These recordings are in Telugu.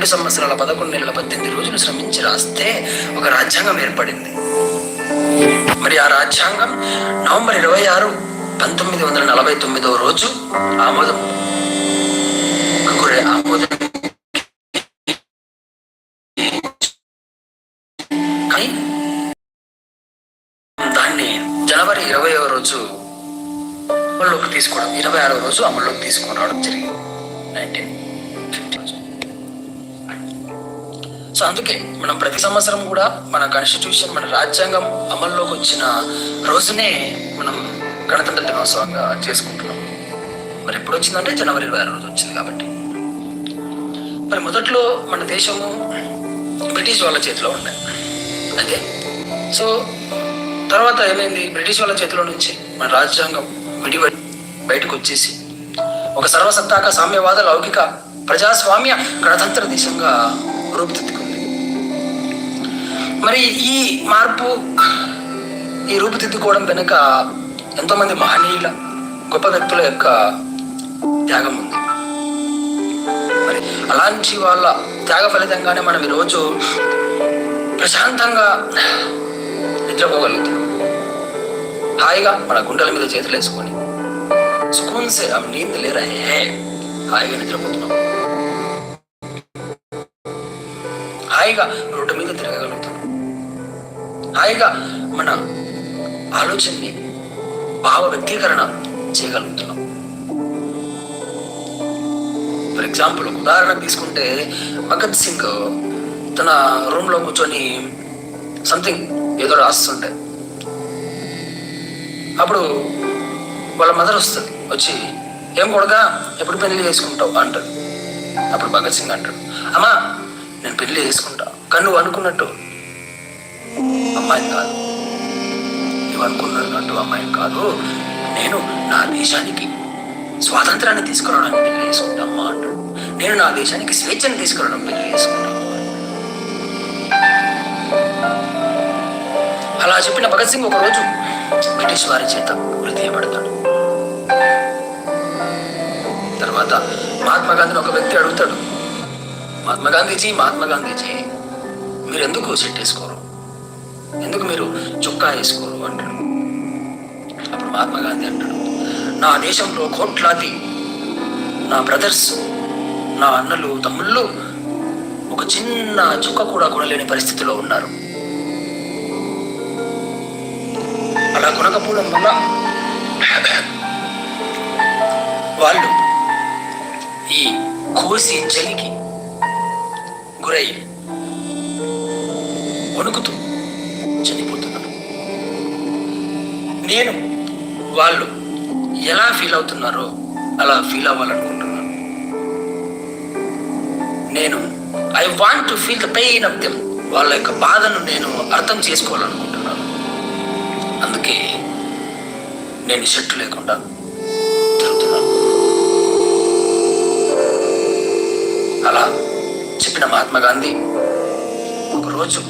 రెండు సంవత్సరాల పదకొండు నెలల పద్దెనిమిది రోజులు శ్రమించి రాస్తే ఒక రాజ్యాంగం ఏర్పడింది. మరి ఆ రాజ్యాంగం నవంబర్ ఇరవై ఆరు పంతొమ్మిది వందల నలభై తొమ్మిదవ రోజు ఆమోదం ఆమోదం దాన్ని జనవరి ఇరవైవ రోజు అమల్లోకి తీసుకోవడం ఇరవై ఆరో రోజు అమల్లో సో అందుకే మనం ప్రతి సంవత్సరం కూడా మన కాన్స్టిట్యూషన్ మన రాజ్యాంగం అమల్లోకి వచ్చిన రోజునే మనం గణతంత్ర దినోత్సవంగా చేసుకుంటున్నాం. మరి ఎప్పుడు వచ్చిందంటే జనవరి ఇరవై ఆరు రోజు వచ్చింది కాబట్టి. మరి మొదట్లో మన దేశము బ్రిటిష్ వాళ్ళ చేతిలో ఉండే. అదే. సో తర్వాత ఏమైంది? బ్రిటిష్ వాళ్ళ చేతిలో నుంచి మన రాజ్యాంగం విడివడి బయటకు వచ్చేసి ఒక సర్వసత్తాక సామ్యవాద లౌకిక ప్రజాస్వామ్య గణతంత్ర దేశంగా రూపుదిద్దుకుంది. మరి ఈ మార్పు ఈ రూపుదిద్దుకోవడం వెనుక ఎంతోమంది మహనీయుల గొప్ప వ్యక్తుల యొక్క త్యాగం ఉంది. మరి అలాంటి వాళ్ళ త్యాగ ఫలితంగానే మనం ఈరోజు ప్రశాంతంగా నిద్రపోగలుగుతాం. హాయిగా మన గుండెల మీద చేతులు వేసుకొని సుకూన్ సే అవి నీంద లేరా? హే హాయిగా నిద్రపోతున్నాం. హాయిగా రోడ్డు మీద తిరగగలుగుతాం. హాయిగా మన ఆలోచనని భావ వ్యక్తీకరణ చేయగలుగుతున్నాం. ఫర్ ఎగ్జాంపుల్ ఒక ఉదాహరణ తీసుకుంటే భగత్ సింగ్ తన రూమ్లో కూర్చొని సంథింగ్ ఏదో రాస్తుంటే. అప్పుడు వాళ్ళ మదర్ వస్తుంది వచ్చి ఏం కొడగా ఎప్పుడు పెళ్ళి చేసుకుంటావు? అంటాడు అప్పుడు భగత్ సింగ్ అంటాడు అమ్మా నేను పెళ్ళి చేసుకుంటా కానీ నువ్వు అనుకున్నట్టు అమ్మాయి కాదు. నువ్వు అనుకున్నట్టు అమ్మాయి కాదు. నేను నా దేశానికి స్వాతంత్రాన్ని తీసుకురావడానికి పెళ్ళి చేసుకుంటామ్మా అంటాడు నేను నా దేశానికి స్వేచ్ఛను తీసుకురావడం పెళ్ళి చేసుకుంటాను అలా చెప్పిన భగత్ సింగ్ ఒకరోజు బ్రిటిష్ వారి చేత గురి తీయబడతాడు తర్వాత మహాత్మా గాంధీని ఒక వ్యక్తి అడుగుతాడు. మహాత్మా గాంధీజీ మహాత్మా గాంధీజీ మీరు ఎందుకు సెట్ వేసుకోరు? ఎందుకు మీరు చొక్కా వేసుకోరు అంటాడు. అప్పుడు మహాత్మా గాంధీ అంటాడు నా దేశంలో కోట్లాది నా బ్రదర్స్ నా అన్నలు తమ్ముళ్ళు ఒక చిన్న చుక్క కూడా కొనలేని పరిస్థితిలో ఉన్నారు. అలా కొనకపోవడం వల్ల వాళ్ళు ఈ కోసి చలికి గురై వణుకుతూ నేను వాళ్ళు ఎలా ఫీల్ అవుతున్నారో అలా ఫీల్ అవ్వాలనుకుంటున్నాను. నేను I want to feel the pain of them వాళ్ళ యొక్క బాధను నేను అర్థం చేసుకోవాలనుకుంటున్నాను. అందుకే నేను షర్టు లేకుండా తిరుగుతున్నాను. అలా చెప్పిన మహాత్మా గాంధీ ఒకరోజు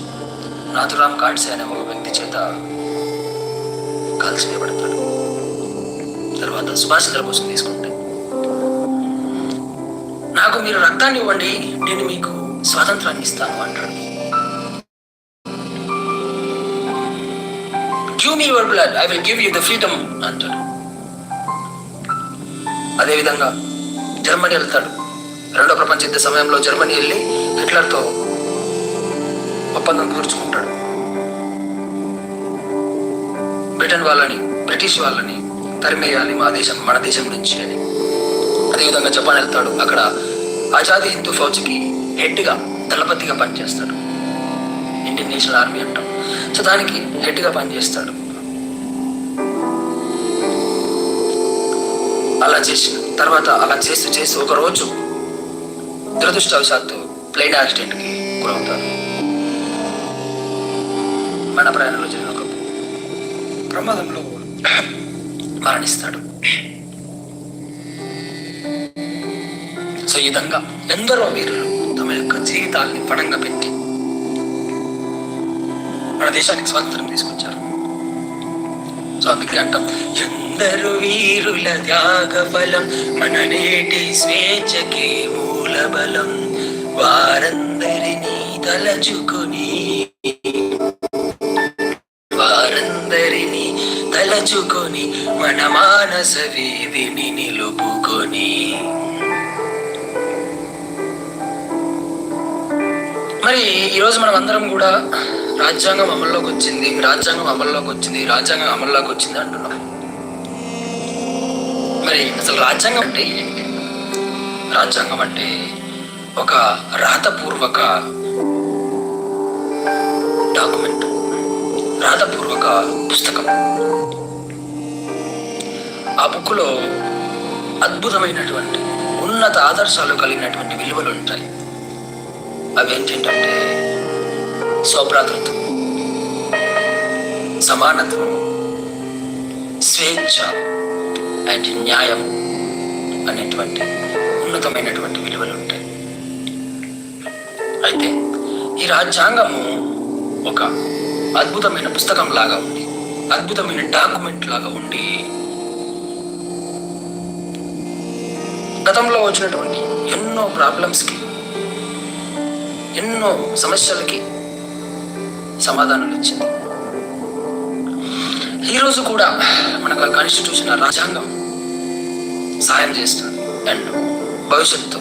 నాథురామ్ కాడ్సే అనే ఒక వ్యక్తి చేత కాల్చి తర్వాత సుభాష్ చంద్రబోస్ తీసుకుంటే. నాకు మీరు రక్తాన్ని ఇవ్వండి నేను మీకు స్వాతంత్రాన్ని ఇస్తాను అంటాడు. Give me your blood I will give you the freedom అంటాడు. అదేవిధంగా జర్మనీ వెళ్తాడు. రెండో ప్రపంచ యుద్ధ సమయంలో జర్మనీ వెళ్ళి హిట్లర్తో ఒప్పందం కూర్చుకుంటాడు. బ్రిటన్ వాళ్ళని బ్రిటిష్ వాళ్ళని తరిమేయాలి మా దేశం మన దేశం నుంచి అని. అదేవిధంగా జపాన్ వెళ్తాడు. అక్కడ ఆజాదీ హిందూ ఫౌజ్కి హెడ్గా దళపతిగా పనిచేస్తాడు. ఇండియన్ నేషనల్ ఆర్మీ అంటాం. సో దానికి హెడ్గా పనిచేస్తాడు. అలా చేసి తర్వాత అలా చేస్తూ చేస్తూ ఒక రోజు దురదృష్టవశాత్తు ప్లేన్ యాక్సిడెంట్కి గురవుతాడు. మన ప్రయాణంలో జరిగిన ఒక ప్రమాదంలో మరణిస్తాడు. సో ఈ విధంగా ఎందరో వీరులు తమ యొక్క జీవితాల్ని పణంగా పెట్టి మన దేశానికి స్వాతంత్రం తీసుకొచ్చారు. సో అందుకే అంటాం ఎందరు వీరుల త్యాగ ఫలం మన నేటి స్వేచ్ఛకి మూల బలం వారందరినీ తలచుకుని తలచుకొని మన మానస వీధిని నిలుపుకొని. మరి ఈరోజు మనం అందరం కూడా రాజ్యాంగం అమల్లోకి వచ్చింది రాజ్యాంగం అమల్లోకి వచ్చింది రాజ్యాంగం అమల్లోకి వచ్చింది అంటున్నాం. మరి అసలు రాజ్యాంగం అంటే ఏంటి రాజ్యాంగం అంటే ఒక రాతపూర్వక డాక్యుమెంట్ రాతపూర్వక పుస్తకం. ఆ బుక్లో అద్భుతమైనటువంటి ఉన్నత ఆదర్శాలు కలిగినటువంటి విలువలు ఉంటాయి. అవి ఏంటంటే స్వభ్రాతృత్వం సమానత్వం స్వేచ్ఛ అండ్ న్యాయం అనేటువంటి ఉన్నతమైనటువంటి విలువలు ఉంటాయి. అయితే ఈ రాజ్యాంగము ఒక అద్భుతమైన పుస్తకం లాగా ఉంది. అద్భుతమైన డాక్యుమెంట్ లాగా ఉండి గతంలో వచ్చినటువంటి ఎన్నో ప్రాబ్లమ్స్కి ఎన్నో సమస్యలకి సమాధానాలు ఇచ్చింది ఈరోజు కూడా మనకు కాన్స్టిట్యూషన్ రాజ్యాంగం సాయం చేస్తుంది. అండ్ భవిష్యత్తు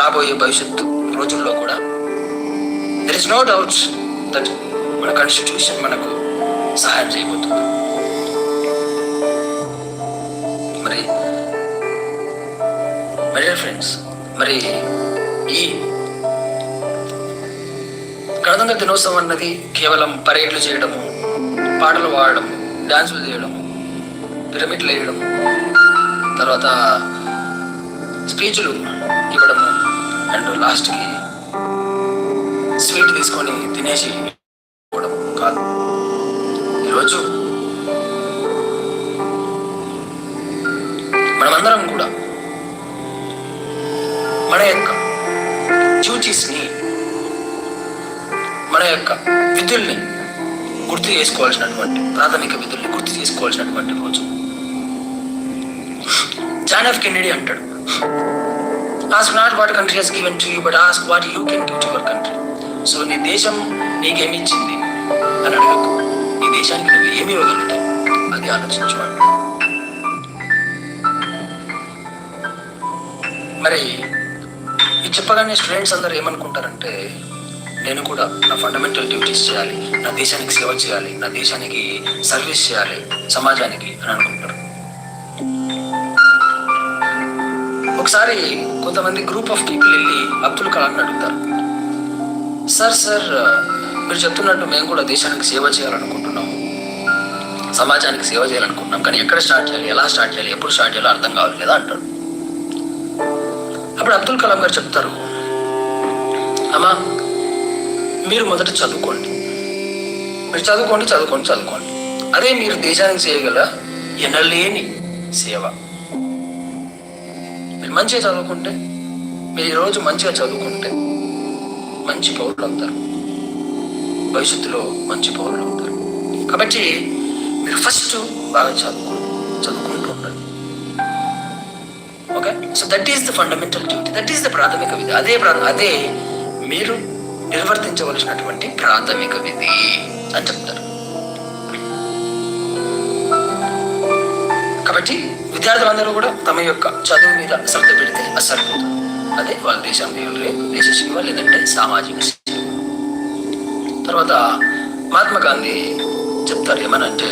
రాబోయే భవిష్యత్తు రోజుల్లో కూడా there is no doubts that మన కాన్స్టిట్యూషన్ మనకు సహాయం చేయబోతుంది. మరి ఫ్రెండ్స్ మరి ఈ గణతంత్ర దినోత్సవం అన్నది కేవలం పరేడ్లు చేయడము పాటలు పాడడం డాన్సులు చేయడం పిరమిడ్లు వేయడము తర్వాత స్పీచ్లు ఇవ్వడము అండ్ లాస్ట్కి స్వీట్ తీసుకొని తినేసి చేసుకోవాల్సినటువంటి ప్రాథమిక విధుల్ని గుర్తు చేసుకోవాల్సినటువంటి రోజు. జాన్ ఆఫ్ కెన్నడీ అంటాడు ask not what country has given to you but ask what you can give to your country so నీ దేశం నీకేమిచ్చింది అని అడగకు. నీ దేశానికి నువ్వు ఏమి ఇవ్వగలుగుతావు అది ఆలోచించుకోండి. మరి ఇది చెప్పగానే స్టూడెంట్స్ అందరూ ఏమనుకుంటారంటే నేను కూడా నా ఫండమెంటల్ డ్యూటీస్ చేయాలి నా దేశానికి సేవ చేయాలి నా దేశానికి సర్వీస్ చేయాలి సమాజానికి అని అనుకుంటారు ఒకసారి కొంతమంది గ్రూప్ ఆఫ్ పీపుల్ వెళ్ళి అబ్దుల్ కలాంని అడుగుతారు. సార్ సార్ మీరు చెప్తున్నట్టు మేము కూడా దేశానికి సేవ చేయాలనుకుంటున్నాము. సమాజానికి సేవ చేయాలనుకుంటున్నాం. కానీ ఎక్కడ స్టార్ట్ చేయాలి ఎలా స్టార్ట్ చేయాలి ఎప్పుడు స్టార్ట్ చేయాలో అర్థం కావాలి లేదా అంటారు అప్పుడు అబ్దుల్ కలాం గారు చెప్తారు అమ్మా మీరు మొదట చదువుకోండి. మీరు చదువుకోండి చదువుకోండి చదువుకోండి. అదే మీరు దేశానికి చేయగల ఎనలేని సేవ. మీరు మంచిగా చదువుకుంటే మీరు ఈరోజు మంచిగా చదువుకుంటే మంచి పౌరులు అవుతారు. భవిష్యత్తులో మంచి పౌరులు అవుతారు. కాబట్టి మీరు ఫస్ట్ బాగా చదువుకోండి చదువుకుంటూ ఉండాలి okay so that is the fundamental duty that is the ప్రాథమిక విధి. అదే ప్రాథమిక అదే మీరు నిర్వర్తించవలసినటువంటి ప్రాథమిక విధి అని చెప్తారు. కాబట్టి విద్యార్థులందరూ కూడా తమ యొక్క చదువు మీద శ్రద్ధ పెడితే అసలు అదే వాళ్ళ దేశం దేశ సేవ లేదంటే సామాజిక సేవ తర్వాత మహాత్మా గాంధీ చెప్తారు ఏమనంటే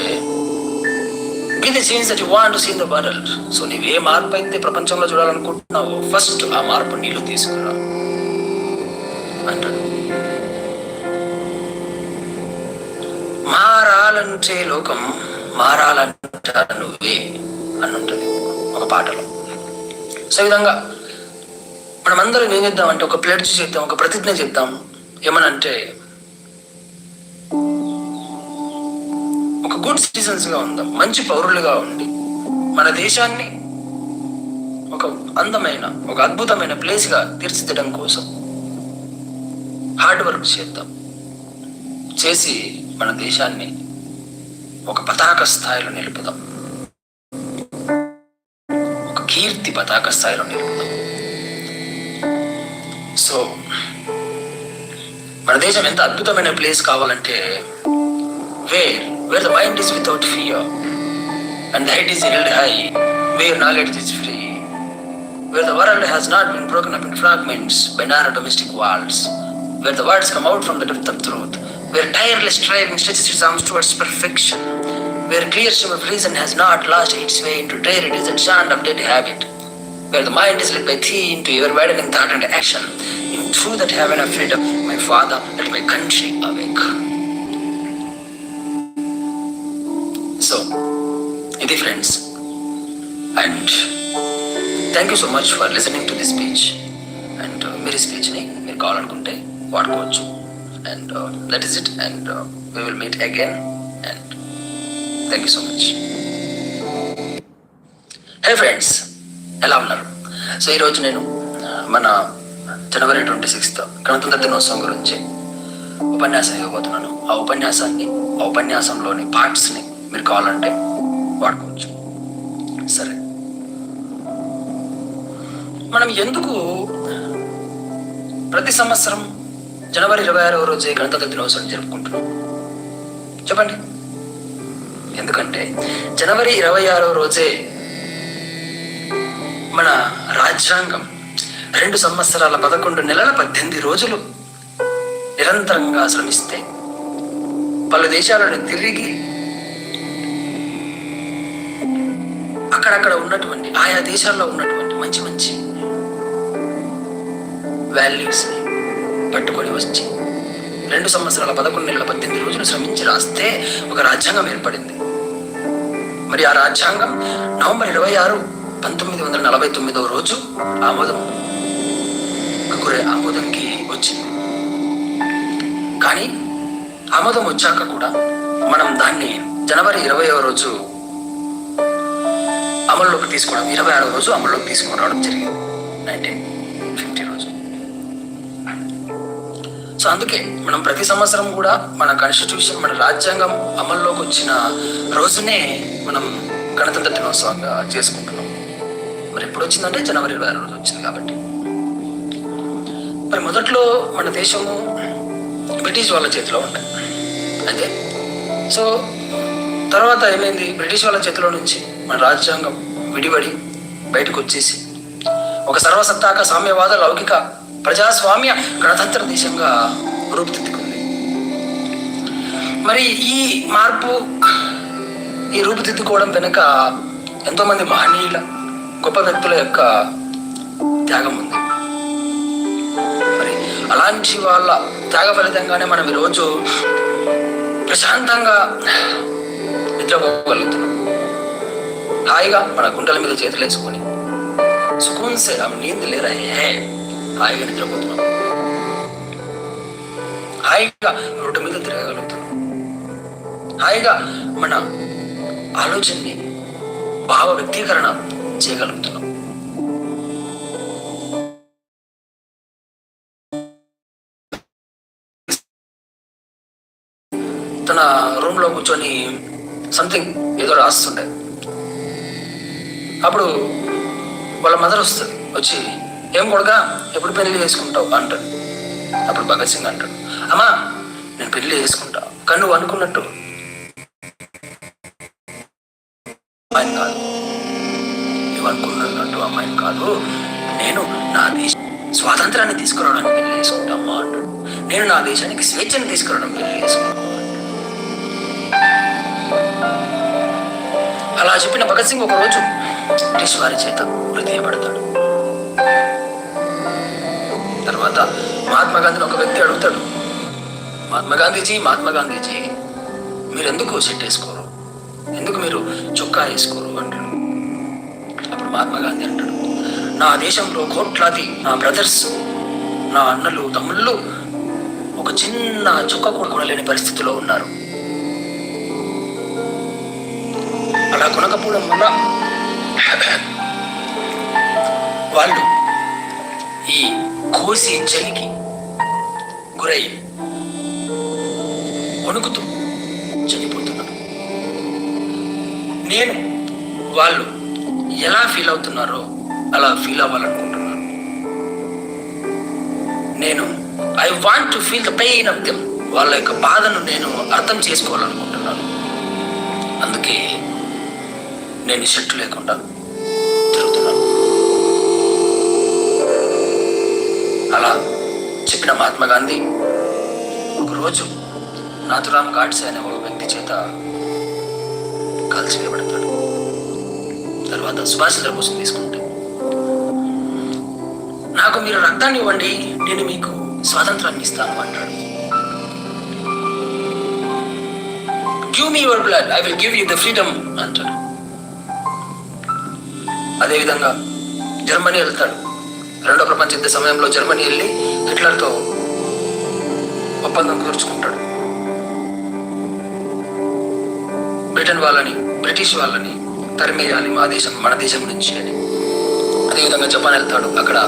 be the change that you want to see in the world so నీవే మార్పు అయితే ప్రపంచంలో చూడాలనుకుంటున్నావు ఫస్ట్ ఆ మార్పు నీళ్ళు తీసుకురా. అంటారు మారాలంటే లోకం మారాలంట నువ్వే అని ఉంటుంది ఒక పాటలో. సో విధంగా మనమందరం ఏం చేద్దామంటే ఒక ప్లెడ్జ్ చేద్దాం ఒక ప్రతిజ్ఞ చేద్దాం. ఏమనంటే ఒక గుడ్ సిటిజన్స్గా ఉందాం మంచి పౌరులుగా ఉండి మన దేశాన్ని ఒక అందమైన ఒక అద్భుతమైన ప్లేస్గా తీర్చిదిద్దడం కోసం హార్డ్ వర్క్ చేద్దాం. చేసి మన దేశాన్ని ఒక పతాక స్థాయిలో నిలుపుదాం. ఒక కీర్తి పతాక స్థాయిలో నిలుపుదాం. సో మన దేశం ఎంత అద్భుతమైన ప్లేస్ కావాలంటే where where the mind is without fear. And head is held high. Where knowledge is free. Where the world has not been broken up in fragments by narrow domestic walls where the words come out from the depth of where tireless striving stretches its arms towards perfection, where clear stream of reason has not lost its way into dreary desert sand of dead habit, where the mind is led by thee into ever widening thought and action, in through that heaven of freedom, my father, let my country awake. So, ఇది friends and thank you so much for listening to this speech and మీరు స్పీచ్ని మీరు కావాలనుకుంటే వాడుకోవచ్చు and is it it and we will meet again and thank you so much hey friends ఎలా ఉన్నారు? సో ఈరోజు నేను మన జనవరి ట్వంటీ సిక్స్త్ గణతంత్ర దినోత్సవం గురించి ఉపన్యాసం ఇవ్వబోతున్నాను. ఆ ఉపన్యాసాన్ని ఆ ఉపన్యాసంలోని పార్ట్స్ని మీరు కావాలంటే వాడుకోవచ్చు. సరే. మనం ఎందుకు ప్రతి సంవత్సరం జనవరి ఇరవై ఆరవ రోజే గణతంత్ర దినోత్సవం జరుపుకుంటున్నాం. చెప్పండి. ఎందుకంటే జనవరి ఇరవై ఆరవ రోజే మన రాజ్యాంగం రెండు సంవత్సరాల పదకొండు నెలల పద్దెనిమిది రోజులు నిరంతరంగా శ్రమిస్తే పలు దేశాలను తిరిగి అక్కడక్కడ ఉన్నటువంటి ఆయా దేశాల్లో ఉన్నటువంటి మంచి మంచి వాల్యూస్ని పట్టుకొని వచ్చి రెండు సంవత్సరాల పదకొండు నెలల పద్దెనిమిది రోజులు శ్రమించి రాస్తే ఒక రాజ్యాంగం ఏర్పడింది. మరి ఆ రాజ్యాంగం నవంబర్ ఇరవై ఆరు పంతొమ్మిది వందల నలభై తొమ్మిదవ రోజు ఆమోదం గురే ఆమోదంకి వచ్చింది. కానీ ఆమోదం వచ్చాక కూడా మనం దాన్ని జనవరి ఇరవైవ రోజు అమల్లోకి తీసుకోవడం ఇరవై ఆరవ రోజు అమల్లోకి తీసుకురావడం జరిగింది. నైన్టీన్ ఫిఫ్టీ రోజు. సో అందుకే మనం ప్రతి సంవత్సరం కూడా మన కాన్స్టిట్యూషన్ మన రాజ్యాంగం అమల్లోకి వచ్చిన రోజునే మనం గణతంత్ర దినోత్సవంగా చేసుకుంటున్నాం. మరి ఎప్పుడు వచ్చిందంటే జనవరి ఇరవై ఆరు రోజు వచ్చింది కాబట్టి. మరి మొదట్లో మన దేశము బ్రిటిష్ వాళ్ళ చేతిలో ఉండే. అయితే సో తర్వాత ఏమైంది? బ్రిటిష్ వాళ్ళ చేతిలో నుంచి మన రాజ్యాంగం విడిపడి బయటకు వచ్చేసి ఒక సర్వసత్తాక సామ్యవాద లౌకిక ప్రజాస్వామ్య గణతంత్ర దేశంగా రూపుదిద్దుకుంది. మరి ఈ మార్పు ఈ రూపుదిద్దుకోవడం వెనుక ఎంతోమంది మహనీయుల గొప్ప వ్యక్తుల యొక్క త్యాగం ఉంది. మరి అలాంటి వాళ్ళ త్యాగ ఫలితంగానే మనం ఈరోజు ప్రశాంతంగా నిద్రపోగలుగుతున్నాం. హాయిగా మన గుండెల మీద చేతులు వేసుకొని సుకూన్ సే నీంది లేరా హాయిగా నిద్రపోతున్నాం. హాయిగా రోడ్డు మీద తిరగగలుగుతున్నాం. హాయిగా మన ఆలోచనని భావ వ్యక్తీకరణ చేయగలుగుతున్నాం. తన రూమ్లో కూర్చొని సంథింగ్ ఏదో రాస్తుండే. అప్పుడు వాళ్ళ మదర్ వస్తుంది. వచ్చి ఏం కొడుక? ఎప్పుడు పెళ్ళి చేసుకుంటావు? అంటాడు. అప్పుడు భగత్ సింగ్ అంటాడు. అమ్మా నేను పెళ్ళి చేసుకుంటా. కానీ నువ్వు అనుకున్నట్టు. అమ్మాయిని కాదు. నువ్వు అనుకున్నట్టు అమ్మాయిని కాదు. నేను నా దేశ స్వాతంత్రాన్ని తీసుకురావడానికి పెళ్ళి చేసుకుంటా అమ్మా అంటాడు. నేను నా దేశానికి స్వేచ్ఛను తీసుకురావడం పెళ్ళి చేసుకుంటా అలా చెప్పిన భగత్ సింగ్ ఒకరోజు బ్రిటిష్ వారి చేత హృదయపడతాడు. తర్వాత మహాత్మా గాంధీని ఒక వ్యక్తి అడుగుతాడు మహాత్మా గాంధీజీ మహాత్మా గాంధీజీ మీరు ఎందుకు సెట్ వేసుకోరు? ఎందుకు మీరు చొక్కా వేసుకోరు? అంటాడు. అప్పుడు మహాత్మా గాంధీ అంటాడు నా దేశంలో కోట్లాది నా బ్రదర్స్ నా అన్నలు తమ్ముళ్ళు ఒక చిన్న చొక్క కూడా కొనలేని పరిస్థితిలో ఉన్నారు. అలా కొనకపోవడం వల్ల వాళ్ళు ఈ కోసి చలికి గురై వణుకుతూ చనిపోతున్నాను. నేను వాళ్ళు ఎలా ఫీల్ అవుతున్నారో అలా ఫీల్ అవ్వాలనుకుంటున్నాను. నేను I want to feel the pain of them. వాళ్ళ యొక్క బాధను నేను అర్థం చేసుకోవాలనుకుంటున్నాను. అందుకే నేను ఈ షర్టు లేకుండా అలా చెప్పిన మహాత్మా గాంధీ ఒకరోజు నాథురామ్ గాడ్సే అనే ఒక వ్యక్తి చేత కాల్చివేయబడతాడు. తర్వాత సుభాష్ కోసం తీసుకుంటే. నాకు మీరు రక్తాన్ని ఇవ్వండి నేను మీకు స్వాతంత్రాన్ని ఇస్తాను అంటాడు. Give me your blood I will give you the freedom అంటాడు. అదేవిధంగా జర్మనీ వెళ్తాడు. రెండో ప్రపంచ యుద్ధ సమయంలో జర్మనీ వెళ్ళి హిట్లర్తో ఒప్పందం కుదుర్చుకుంటాడు బ్రిటన్ వాళ్ళని బ్రిటిష్ వాళ్ళని తరిమేయాలి మా దేశం మన దేశం నుంచి అని. అదేవిధంగా జపాన్ వెళ్తాడు. అక్కడ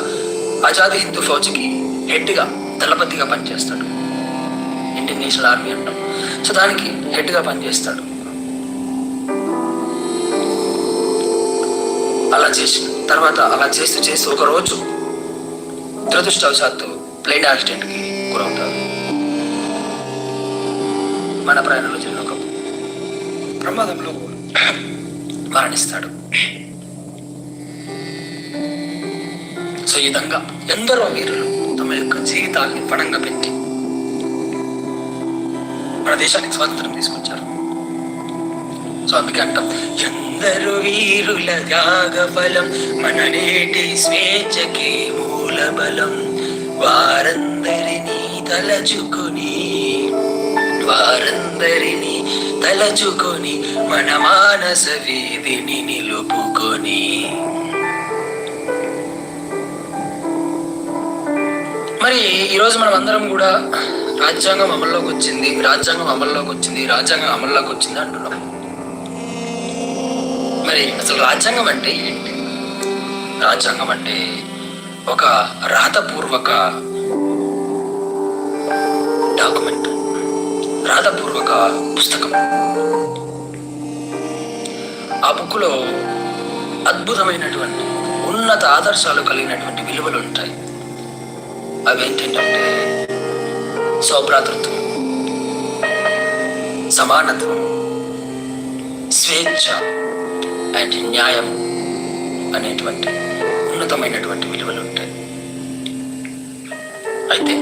ఆజాదీ హిందూ ఫౌజ్కి హెడ్గా దళపతిగా పనిచేస్తాడు. ఇండియన్ నేషనల్ ఆర్మీ అంటాం. సో దానికి హెడ్గా పనిచేస్తాడు. అలా చేసి తర్వాత అలా చేస్తూ చేస్తూ ఒక రోజు దురదృష్టవశాత్తు ప్లేన్ యాక్సిడెంట్కి గురవుతారు. మన ప్రయాణంలో జరిగిన ఒక ప్రమాదంలో మరణిస్తాడు. సో ఈ విధంగా ఎందరో వీరులు తమ యొక్క జీవితాల్ని పణంగా పెట్టి మన దేశానికి స్వాతంత్రం తీసుకొచ్చారు. సో అందుకే అంటాం ఎందరు వీరుల త్యాగ ఫలం మన నేటి స్వేచ్ఛకి మూల బలం వారందరినీ తలచుకొని వారందరినీ తలచుకొని మన మానస వీధిని నిలుపుకొని. మరి ఈరోజు మనం అందరం కూడా రాజ్యాంగం అమల్లోకి వచ్చింది రాజ్యాంగం అమల్లోకి వచ్చింది రాజ్యాంగం అమల్లోకి వచ్చింది అంటున్నాం. మరి అసలు రాజ్యాంగం అంటే ఏంటి? రాజ్యాంగం అంటే ఒక రాతపూర్వక డాక్యుమెంట్. రాతపూర్వక పుస్తకం. ఆ బుక్లో అద్భుతమైనటువంటి ఉన్నత ఆదర్శాలు కలిగినటువంటి విలువలు ఉంటాయి. అవి ఏంటంటే సౌభ్రాతృత్వం సమానత్వం స్వేచ్ఛ అండ్ న్యాయం అనేటువంటి ఉన్నతమైనటువంటి విలువలు ఉంటాయి. అయితే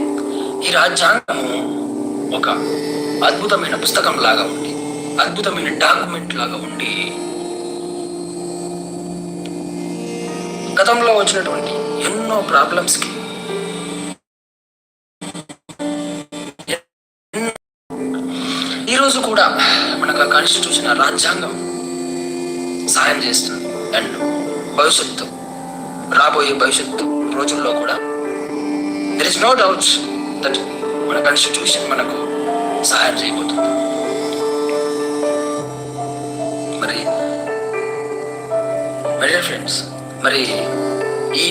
ఈ రాజ్యాంగము ఒక అద్భుతమైన పుస్తకం లాగా ఉండి అద్భుతమైన డాక్యుమెంట్ లాగా ఉండి గతంలో వచ్చినటువంటి ఎన్నో ప్రాబ్లమ్స్కి ఈరోజు కూడా మనకు కాన్స్టిట్యూషన్ రాజ్యాంగం సహాయం చేస్తుంది అండ్ భవిష్యత్తు రాబోయే భవిష్యత్తు రోజుల్లో కూడా. There is no doubts that మన కాన్స్టిట్యూషన్ మనకు సహాయం చేయబోతుంది. మరి మరి ఫ్రెండ్స్ మరి ఈ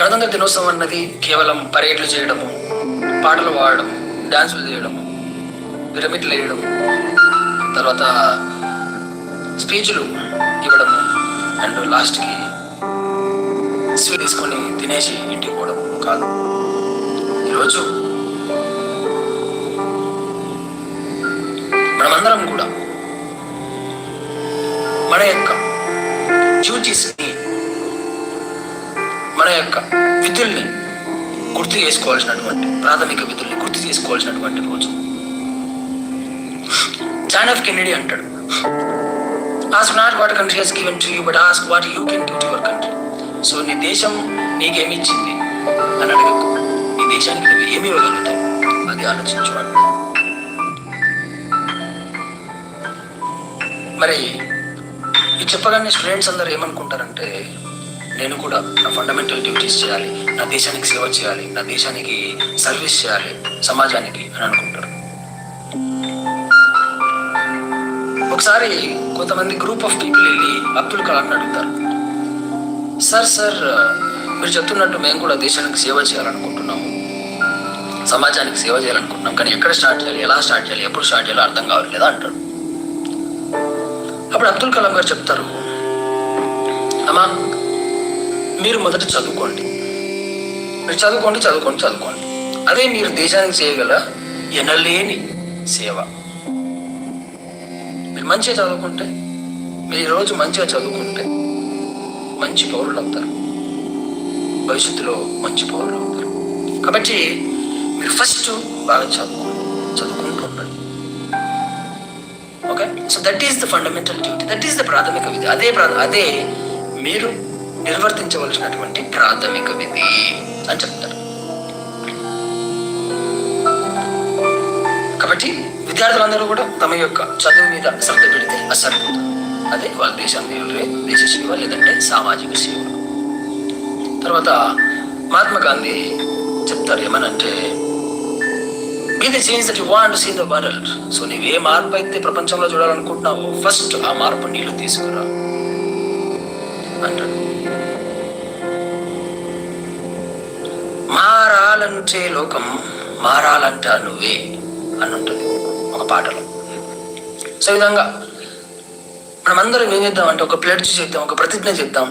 గణతంత్ర దినోత్సవం అన్నది కేవలం పరేడ్లు చేయడము పాటలు పాడడం డాన్సులు చేయడము పిరమిడ్లు వేయడం తర్వాత స్పీచ్లు ఇవ్వడము అండ్ లాస్ట్కి స్వీట్ తీసుకొని తినేసి ఇంటికి పోవడం కాదు. ఈరోజు మనమందరం కూడా మన యొక్క డ్యూటీస్ని మన యొక్క విధుల్ని గుర్తు చేసుకోవాల్సినటువంటి ప్రాథమిక విధుల్ని గుర్తు చేసుకోవాల్సినటువంటి రోజు. జాన్ ఆఫ్ కెన్నడీ అంటాడు. Ask not what country has given to you but ask what you can do to your country so నీ దేశం నీకేమి ఇచ్చింది? అని అడగకు. నీ దేశానికి నువ్వు ఏమి ఇవ్వగలుగుతావు? అది ఆలోచించుకోండి. మరి ఇది చెప్పగానే స్టూడెంట్స్ అందరూ ఏమనుకుంటారంటే నేను కూడా నా ఫండమెంటల్ డ్యూటీస్ చేయాలి నా దేశానికి సేవ చేయాలి నా దేశానికి సర్వీస్ చేయాలి సమాజానికి అని అనుకుంటారు. ఒకసారి కొంతమంది గ్రూప్ ఆఫ్ పీపుల్ వెళ్ళి అబ్దుల్ కలాంని అడుగుతారు. సార్ సార్ మీరు చెప్తున్నట్టు మేము కూడా దేశానికి సేవ చేయాలనుకుంటున్నాము. సమాజానికి సేవ చేయాలనుకుంటున్నాం. కానీ ఎక్కడ స్టార్ట్ చేయాలి? ఎలా స్టార్ట్ చేయాలి? ఎప్పుడు స్టార్ట్ చేయాలో అర్థం కావట్లేదా అంటారు. అప్పుడు అబ్దుల్ కలాం గారు చెప్తారు అమ్మా మీరు మొదట చదువుకోండి. మీరు చదువుకోండి చదువుకోండి చదువుకోండి. అదే మీరు దేశానికి చేయగల ఎనలేని సేవ. మంచిగా చదువుకుంటే మీరు ఈరోజు మంచిగా చదువుకుంటే మంచి పౌరులు అవుతారు. భవిష్యత్తులో మంచి పౌరులు అవుతారు. కాబట్టి మీరు ఫస్ట్ బాగా చదువుకోండి చదువుకుంటూ ఉండండి. Okay so that is the fundamental duty that is the ప్రాథమిక విధి. అదే అదే మీరు నిర్వర్తించవలసినటువంటి ప్రాథమిక విధి అని చెప్తారు. కాబట్టి విద్యార్థులందరూ కూడా తమ యొక్క చదువు మీద శ్రద్ధ పెడితే అది సరిపోతుంది అదే వాళ్ళ దేశం దేశ సేవ లేదంటే సామాజిక సేవ. తర్వాత మహాత్మా గాంధీ చెప్తారు ఏమనంటే be the change that you want see the world so నీవు ఏ మార్పు అయితే ప్రపంచంలో చూడాలనుకుంటున్నావో ఫస్ట్ ఆ మార్పు నీళ్ళు తీసుకురా. అంటాడు. మారాలంటే లోకం మారాలంట నువ్వే అని ఉంటుంది ఒక పాటలో. సో ఈ విధంగా మనమందరం ఏం చేద్దాం అంటే ఒక ప్లెడ్జ్ చేద్దాం ఒక ప్రతిజ్ఞ చేద్దాం.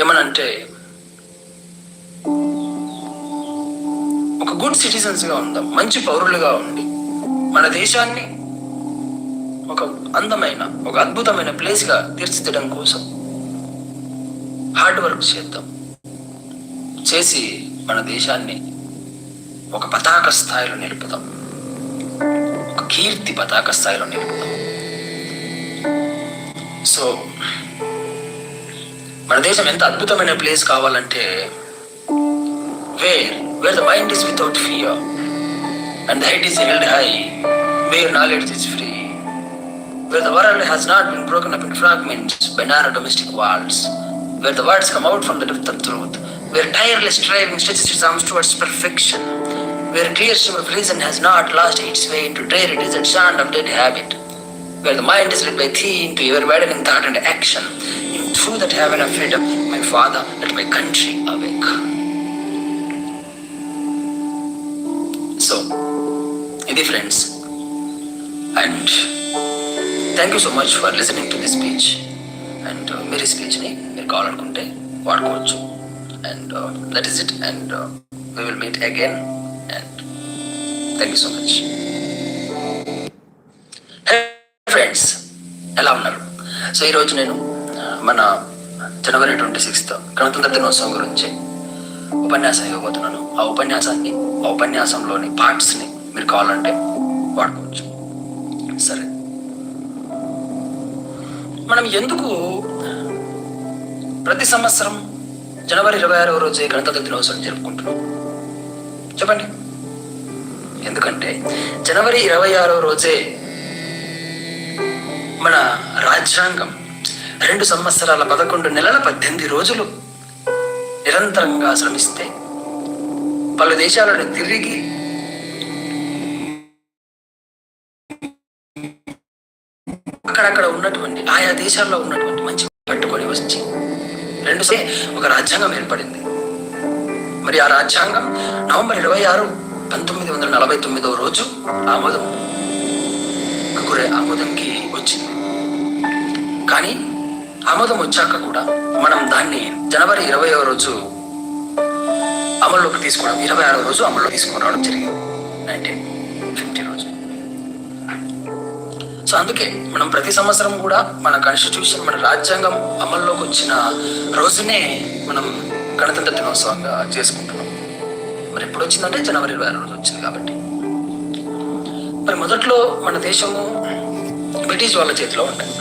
ఏమనంటే ఒక గుడ్ సిటిజన్స్గా ఉందాం మంచి పౌరులుగా ఉండి మన దేశాన్ని ఒక అందమైన ఒక అద్భుతమైన ప్లేస్గా తీర్చిదిద్దడం కోసం హార్డ్ వర్క్ చేద్దాం. చేసి మన దేశాన్ని ఒక పతాక స్థాయిలో నిలుపుతాం కీర్తి పతాక స్థాయిలో నిలుపుదాం సో మన దేశం ఎంత అద్భుతమైన ప్లేస్ కావాలంటే where where the mind is without fear and the head is held high where knowledge is free where the world has not been broken up in fragments by narrow domestic walls, where the words come out from the depth of truth, where tireless striving stretches its arms towards perfection, where clear stream of reason has not lost its way into dreary desert sand of dead habit, where the mind is led by thee into ever widening thought and action, in through that heaven of freedom, my father, let my country awake. So, ఇది friends and thank you so much for listening to this speech and మీరు స్పీచ్ని మీరు కావాలనుకుంటే వాడుకోవచ్చు and that is it and we will meet again and Thank you so much friends ఎలా ఉన్నారు? సో ఈరోజు నేను మన జనవరి ట్వంటీ సిక్స్త్ గణతంత్ర దినోత్సవం గురించి ఉపన్యాసం ఇవ్వబోతున్నాను. ఆ ఉపన్యాసాన్ని ఆ ఉపన్యాసంలోని పార్ట్స్ని మీరు కావాలంటే వాడుకోవచ్చు. సరే. మనం ఎందుకు ప్రతి సంవత్సరం జనవరి ఇరవై ఆరవ రోజే గణతంత్ర దినోత్సవం జరుపుకుంటున్నాం? చెప్పండి. ఎందుకంటే జనవరి ఇరవై ఆరో రోజే మన రాజ్యాంగం రెండు సంవత్సరాల పదకొండు నెలల పద్దెనిమిది రోజులు నిరంతరంగా శ్రమిస్తే పలు దేశాలను తిరిగి అక్కడక్కడ ఉన్నటువంటి ఆయా దేశాల్లో ఉన్నటువంటి మంచి పట్టుకొని వచ్చి రెండు ఒక రాజ్యాంగం ఏర్పడింది. మరి ఆ రాజ్యాంగం నవంబర్ ఇరవై ఆరు పంతొమ్మిది వందల నలభై తొమ్మిదవ రోజు ఆమోదం గురే ఆమోదంకి వచ్చింది. కానీ ఆమోదం వచ్చాక కూడా మనం దాన్ని జనవరి ఇరవై రోజు అమల్లోకి తీసుకోవడం ఇరవై ఆరో రోజు అమల్లో తీసుకురావడం జరిగింది. నైన్టీన్ ఫిఫ్టీ రోజు. సో అందుకే మనం ప్రతి సంవత్సరం కూడా మన కాన్స్టిట్యూషన్ మన రాజ్యాంగం అమల్లోకి వచ్చిన రోజునే మనం గణతంత్ర దినోత్సవంగా చేసుకుంటున్నాం. మరి ఎప్పుడు వచ్చిందంటే జనవరి ఇరవై ఆరు రోజు వచ్చింది కాబట్టి. మరి మొదట్లో మన దేశము బ్రిటిష్ వాళ్ళ చేతిలో ఉంటుంది